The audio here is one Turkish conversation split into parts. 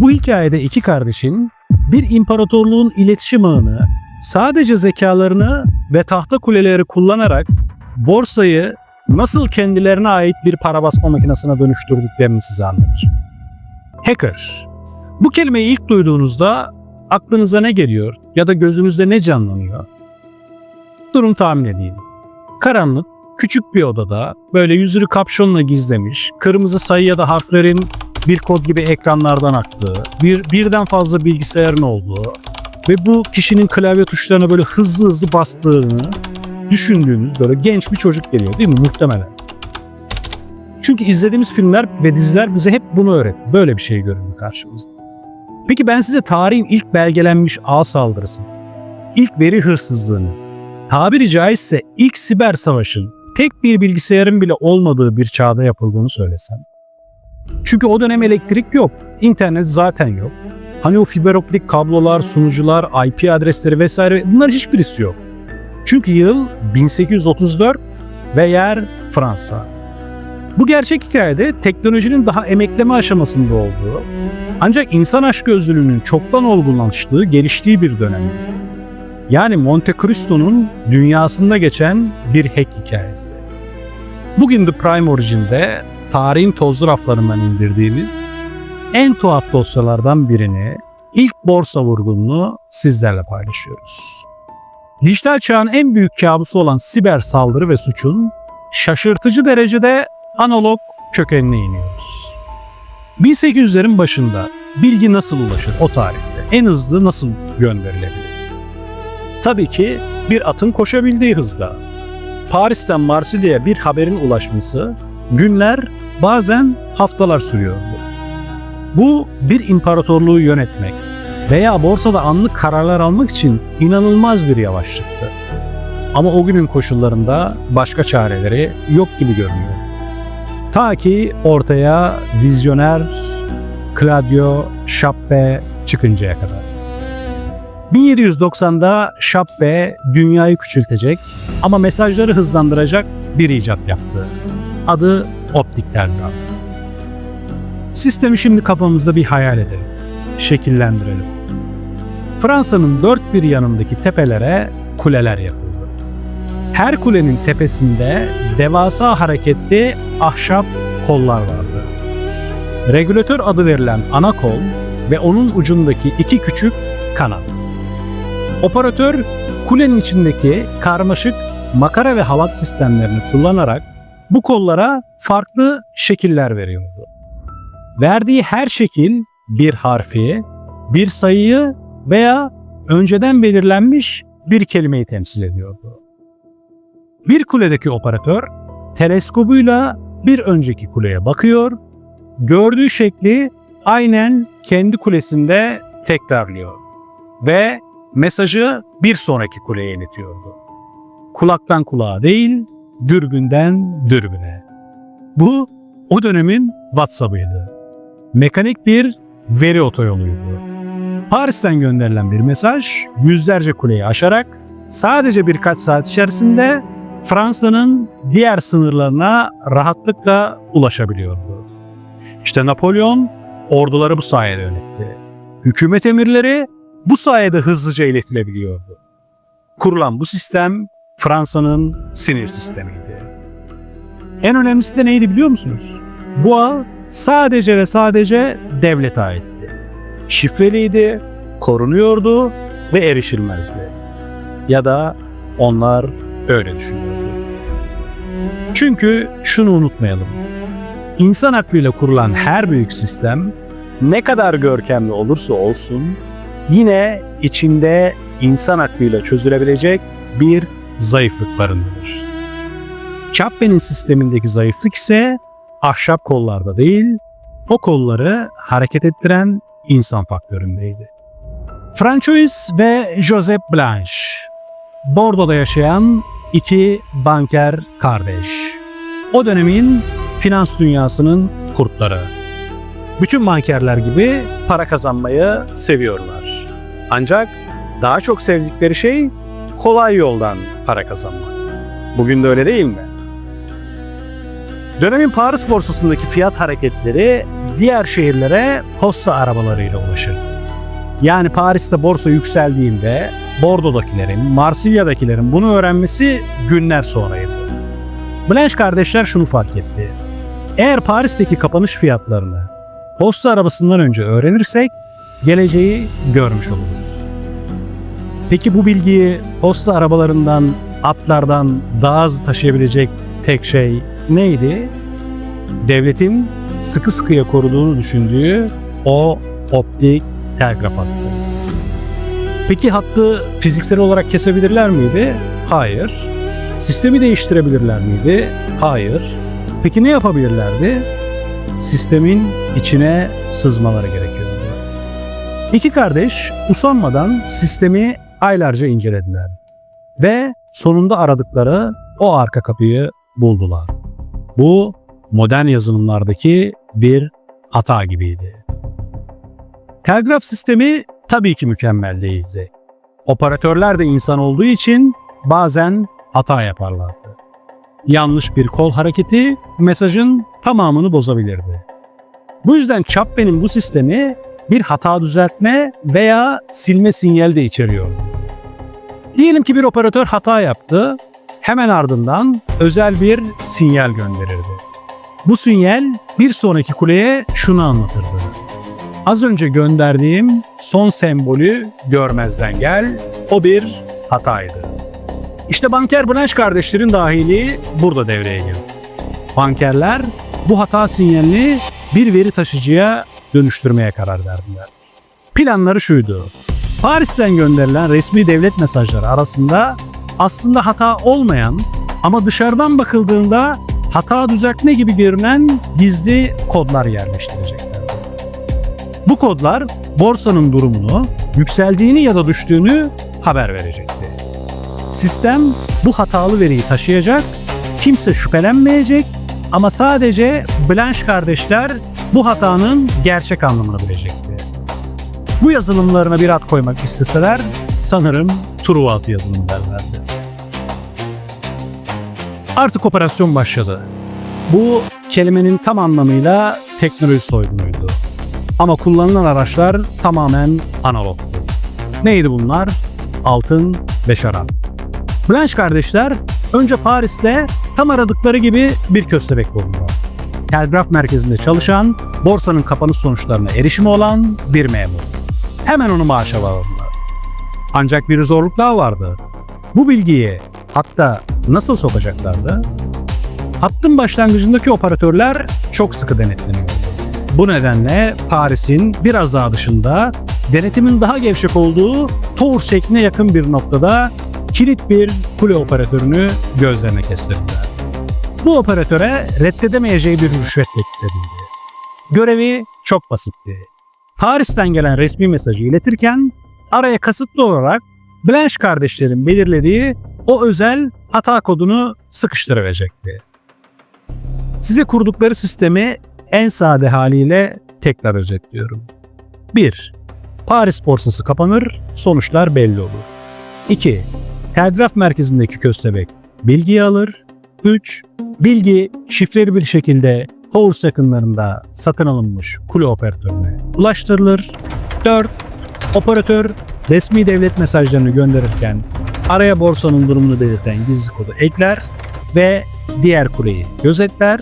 Bu hikayede iki kardeşin bir imparatorluğun iletişim ağını sadece zekalarını ve tahta kuleleri kullanarak borsayı nasıl kendilerine ait bir para basma makinesine dönüştürdüklerini size anlatır. Hacker. Bu kelimeyi ilk duyduğunuzda aklınıza ne geliyor ya da gözünüzde ne canlanıyor? Durun tahmin edeyim. Karanlık, küçük bir odada böyle yüzünü kapşonla gizlemiş, kırmızı sayı ya da harflerin bir kod gibi ekranlardan aktığı, bir birden fazla bilgisayarın olduğu ve bu kişinin klavye tuşlarına böyle hızlı hızlı bastığını düşündüğünüz böyle genç bir çocuk geliyor değil mi? Muhtemelen. Çünkü izlediğimiz filmler ve diziler bize hep bunu öğretti. Böyle bir şey görünüyor karşımızda. Peki ben size tarihin ilk belgelenmiş ağ saldırısını, ilk veri hırsızlığını, tabiri caizse ilk siber savaşın tek bir bilgisayarın bile olmadığı bir çağda yapıldığını söylesem. Çünkü o dönem elektrik yok, internet zaten yok. Hani o fiber optik kablolar, sunucular, IP adresleri vesaire bunların hiçbirisi yok. Çünkü yıl 1834 ve yer Fransa. Bu gerçek hikayede teknolojinin daha emekleme aşamasında olduğu, ancak insan açgözlülüğünün çoktan olgunlaştığı, geliştiği bir dönem. Yani Monte Cristo'nun dünyasında geçen bir hack hikayesi. Bugün The Prime Origin'de tarihin tozlu raflarından indirdiğimiz en tuhaf dosyalardan birini, ilk borsa vurgununu sizlerle paylaşıyoruz. Dijital çağın en büyük kabusu olan siber saldırı ve suçun şaşırtıcı derecede analog kökenine iniyoruz. 1800'lerin başında bilgi nasıl ulaşır o tarihte? En hızlı nasıl gönderilebilir? Tabii ki bir atın koşabildiği hızda. Paris'ten Marsilya'ya bir haberin ulaşması günler bazen haftalar sürüyordu. Bu bir imparatorluğu yönetmek veya borsada anlık kararlar almak için inanılmaz bir yavaşlıktı. Ama o günün koşullarında başka çareleri yok gibi görünüyor. Ta ki ortaya vizyoner Claudio Chappe çıkıncaya kadar. 1790'da Chappe dünyayı küçültecek ama mesajları hızlandıracak bir icat yaptı. Adı optik telgraf. Sistemi şimdi kafamızda bir hayal edelim, şekillendirelim. Fransa'nın dört bir yanındaki tepelere kuleler yapıldı. Her kulenin tepesinde devasa hareketli ahşap kollar vardı. Regülatör adı verilen ana kol ve onun ucundaki iki küçük kanat. Operatör kulenin içindeki karmaşık makara ve halat sistemlerini kullanarak bu kollara farklı şekiller veriyordu. Verdiği her şekil bir harfi, bir sayıyı veya önceden belirlenmiş bir kelimeyi temsil ediyordu. Bir kuledeki operatör teleskobuyla bir önceki kuleye bakıyor, gördüğü şekli aynen kendi kulesinde tekrarlıyor ve mesajı bir sonraki kuleye iletiyordu. Kulaktan kulağa değil, dürbünden dürbüne. Bu o dönemin WhatsApp'ıydı. Mekanik bir veri otoyoluydu. Paris'ten gönderilen bir mesaj yüzlerce kuleyi aşarak sadece birkaç saat içerisinde Fransa'nın diğer sınırlarına rahatlıkla ulaşabiliyordu. İşte Napolyon orduları bu sayede yönetti. Hükümet emirleri bu sayede hızlıca iletilebiliyordu. Kurulan bu sistem Fransa'nın sinir sistemiydi. En önemlisi de neydi biliyor musunuz? Bu ağ sadece ve sadece devlete aitti. Şifreliydi, korunuyordu ve erişilmezdi. Ya da onlar öyle düşünüyordu. Çünkü şunu unutmayalım. İnsan aklıyla kurulan her büyük sistem ne kadar görkemli olursa olsun yine içinde insan aklıyla çözülebilecek bir zayıflık barındırır. Chapman'in sistemindeki zayıflık ise ahşap kollarda değil, o kolları hareket ettiren insan faktöründeydi. Francois ve Joseph Blanche, Bordo'da yaşayan iki banker kardeş. O dönemin finans dünyasının kurtları. Bütün bankerler gibi para kazanmayı seviyorlar. Ancak daha çok sevdikleri şey kolay yoldan para kazanmak. Bugün de öyle değil mi? Dönemin Paris borsasındaki fiyat hareketleri diğer şehirlere posta arabalarıyla ulaşır. Yani Paris'te borsa yükseldiğinde Bordo'dakilerin, Marsilya'dakilerin bunu öğrenmesi günler sonraydı. Blanche kardeşler şunu fark etti. Eğer Paris'teki kapanış fiyatlarını posta arabasından önce öğrenirsek geleceği görmüş oluruz. Peki bu bilgiyi posta arabalarından, atlardan daha hızlı taşıyabilecek tek şey neydi? Devletin sıkı sıkıya koruduğunu düşündüğü o optik telgraf hattı. Peki hattı fiziksel olarak kesebilirler miydi? Hayır. Sistemi değiştirebilirler miydi? Hayır. Peki ne yapabilirlerdi? Sistemin içine sızmaları gerekiyordu. İki kardeş usanmadan sistemi aylarca incelediler. Ve sonunda aradıkları o arka kapıyı buldular. Bu modern yazılımlardaki bir hata gibiydi. Telgraf sistemi tabii ki mükemmel değildi. Operatörler de insan olduğu için bazen hata yaparlardı. Yanlış bir kol hareketi mesajın tamamını bozabilirdi. Bu yüzden Chapman'in bu sistemi bir hata düzeltme veya silme sinyali de içeriyordu. Diyelim ki bir operatör hata yaptı, hemen ardından özel bir sinyal gönderirdi. Bu sinyal bir sonraki kuleye şunu anlatırdı. Az önce gönderdiğim son sembolü görmezden gel, o bir hataydı. İşte banker Blanche kardeşlerin dahiliği burada devreye girdi. Bankerler bu hata sinyalini bir veri taşıcıya dönüştürmeye karar verdiler. Planları şuydu. Paris'ten gönderilen resmi devlet mesajları arasında aslında hata olmayan ama dışarıdan bakıldığında hata düzeltme gibi görünen gizli kodlar yerleştirecekler. Bu kodlar borsanın durumunu, yükseldiğini ya da düştüğünü haber verecekti. Sistem bu hatalı veriyi taşıyacak, kimse şüphelenmeyecek ama sadece Blanche kardeşler bu hatanın gerçek anlamını bilecekti. Bu yazılımlarına bir ad koymak isteseler sanırım Truva atı yazılımı derlerdi. Artık operasyon başladı. Bu kelimenin tam anlamıyla teknoloji soygunuydu. Ama kullanılan araçlar tamamen analogtu. Neydi bunlar? Altın ve şarap. Blanche kardeşler önce Paris'te tam aradıkları gibi bir köstebek buldular. Telgraf merkezinde çalışan, borsanın kapanış sonuçlarına erişimi olan bir memur. Hemen onu maaşa bağladılar. Ancak bir zorluk daha vardı. Bu bilgiyi hatta nasıl sokacaklardı? Hattın başlangıcındaki operatörler çok sıkı denetleniyordu. Bu nedenle Paris'in biraz daha dışında denetimin daha gevşek olduğu Tours şekline yakın bir noktada kilit bir kule operatörünü gözlerine kestirdiler. Bu operatöre reddedemeyeceği bir rüşvet teklif edildi. Görevi çok basitti. Paris'ten gelen resmi mesajı iletirken araya kasıtlı olarak Blanche kardeşlerin belirlediği o özel hata kodunu sıkıştırabilecekti. Size kurdukları sistemi en sade haliyle tekrar özetliyorum. 1. Paris borsası kapanır, sonuçlar belli olur. 2. Telgraf merkezindeki köstebek bilgiyi alır. 3. Bilgi şifreli bir şekilde Tours yakınlarında satın alınmış kule operatörüne ulaştırılır. 4. Operatör resmi devlet mesajlarını gönderirken araya borsanın durumunu belirten gizli kodu ekler ve diğer kuleyi gözetler.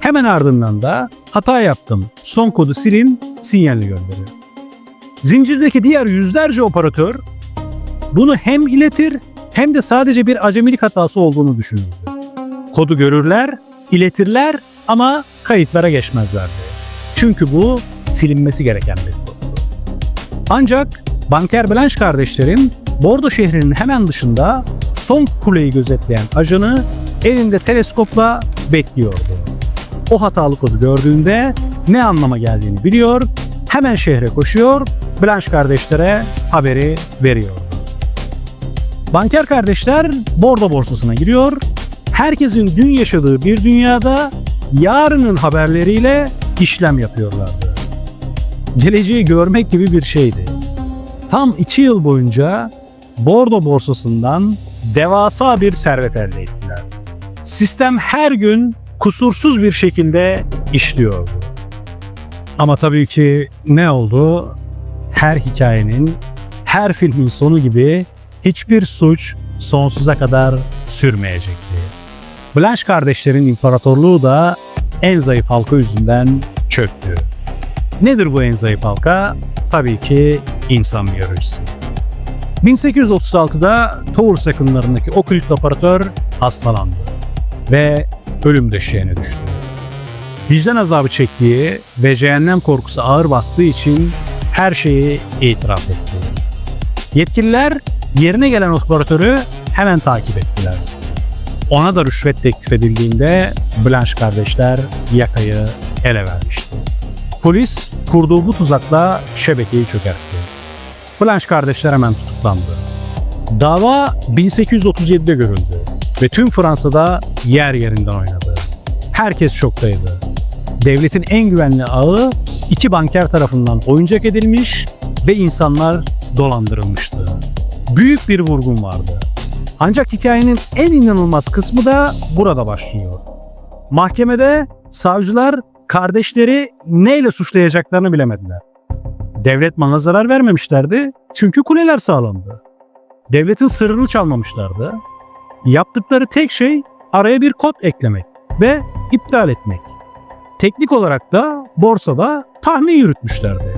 Hemen ardından da hata yaptım, son kodu silin sinyalini gönderir. Zincirdeki diğer yüzlerce operatör bunu hem iletir hem de sadece bir acemilik hatası olduğunu düşünürdü. Kodu görürler, iletirler ama kayıtlara geçmezlerdi. Çünkü bu silinmesi gereken bir koddu. Ancak Banker Blanche kardeşlerin Bordo şehrinin hemen dışında son kuleyi gözetleyen ajanı elinde teleskopla bekliyordu. O hatalı kodu gördüğünde ne anlama geldiğini biliyor, hemen şehre koşuyor, Blanche kardeşlere haberi veriyor. Banker kardeşler Bordo borsasına giriyor, herkesin dün yaşadığı bir dünyada yarının haberleriyle işlem yapıyorlardı. Geleceği görmek gibi bir şeydi. Tam iki yıl boyunca Bordo borsasından devasa bir servet elde ettiler. Sistem her gün kusursuz bir şekilde işliyordu. Ama tabii ki ne oldu? Her hikayenin, her filmin sonu gibi hiçbir suç sonsuza kadar sürmeyecekti. Blanche kardeşlerin imparatorluğu da en zayıf halka yüzünden çöktü. Nedir bu en zayıf halka? Tabii ki insan biyolojisi. 1836'da Tours yakınlarındaki okült operatör hastalandı ve ölüm döşeğine düştü. Vicdan azabı çektiği ve cehennem korkusu ağır bastığı için her şeyi itiraf etti. Yetkililer yerine gelen operatörü hemen takip ettiler. Ona da rüşvet teklif edildiğinde Blanche kardeşler yakayı ele vermişti. Polis kurduğu bu tuzakla şebekeyi çökertti. Blanche kardeşler hemen tutuklandı. Dava 1837'de görüldü ve tüm Fransa'da yer yerinden oynadı. Herkes şoktaydı. Devletin en güvenli ağı iki banker tarafından oyuncak edilmiş ve insanlar dolandırılmıştı. Büyük bir vurgun vardı. Ancak hikayenin en inanılmaz kısmı da burada başlıyor. Mahkemede savcılar kardeşleri neyle suçlayacaklarını bilemediler. Devlet malına zarar vermemişlerdi çünkü kuleler sağlamdı. Devletin sırrını çalmamışlardı. Yaptıkları tek şey araya bir kod eklemek ve iptal etmek. Teknik olarak da borsada tahmin yürütmüşlerdi.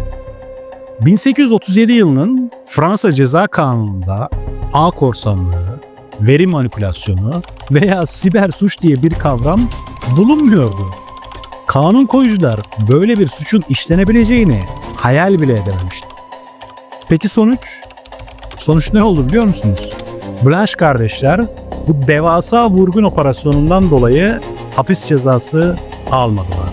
1837 yılının Fransa Ceza Kanunu'nda ağ korsanlığı, veri manipülasyonu veya siber suç diye bir kavram bulunmuyordu. Kanun koyucular böyle bir suçun işlenebileceğini hayal bile edememişti. Peki sonuç? Sonuç ne oldu biliyor musunuz? Blanche kardeşler bu devasa vurgun operasyonundan dolayı hapis cezası almadılar.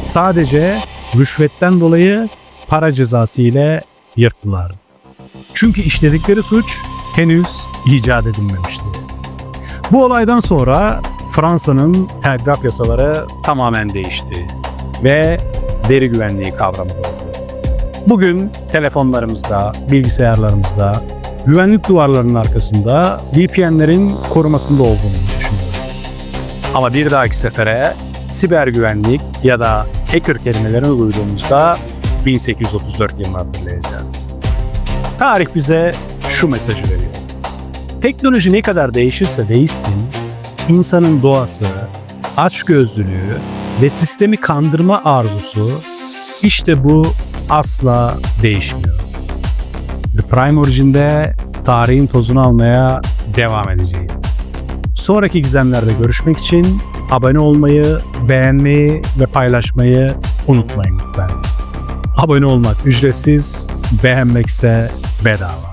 Sadece rüşvetten dolayı para cezası ile yırttılar. Çünkü işledikleri suç henüz icat edilmemişti. Bu olaydan sonra Fransa'nın telgraf yasaları tamamen değişti ve veri güvenliği kavramı doğdu. Bugün telefonlarımızda, bilgisayarlarımızda, güvenlik duvarlarının arkasında VPN'lerin korumasında olduğumuzu düşünüyoruz. Ama bir dahaki sefere siber güvenlik ya da hacker kelimelerini duyduğumuzda 1834 yılını hatırlayacağız. Tarih bize şu mesajı veriyor. Teknoloji ne kadar değişirse değişsin, insanın doğası, açgözlülüğü ve sistemi kandırma arzusu işte bu asla değişmiyor. The Prime Origin'de tarihin tozunu almaya devam edeceğim. Sonraki gizemlerde görüşmek için abone olmayı, beğenmeyi ve paylaşmayı unutmayın lütfen. Abone olmak ücretsiz, beğenmek ise bedava.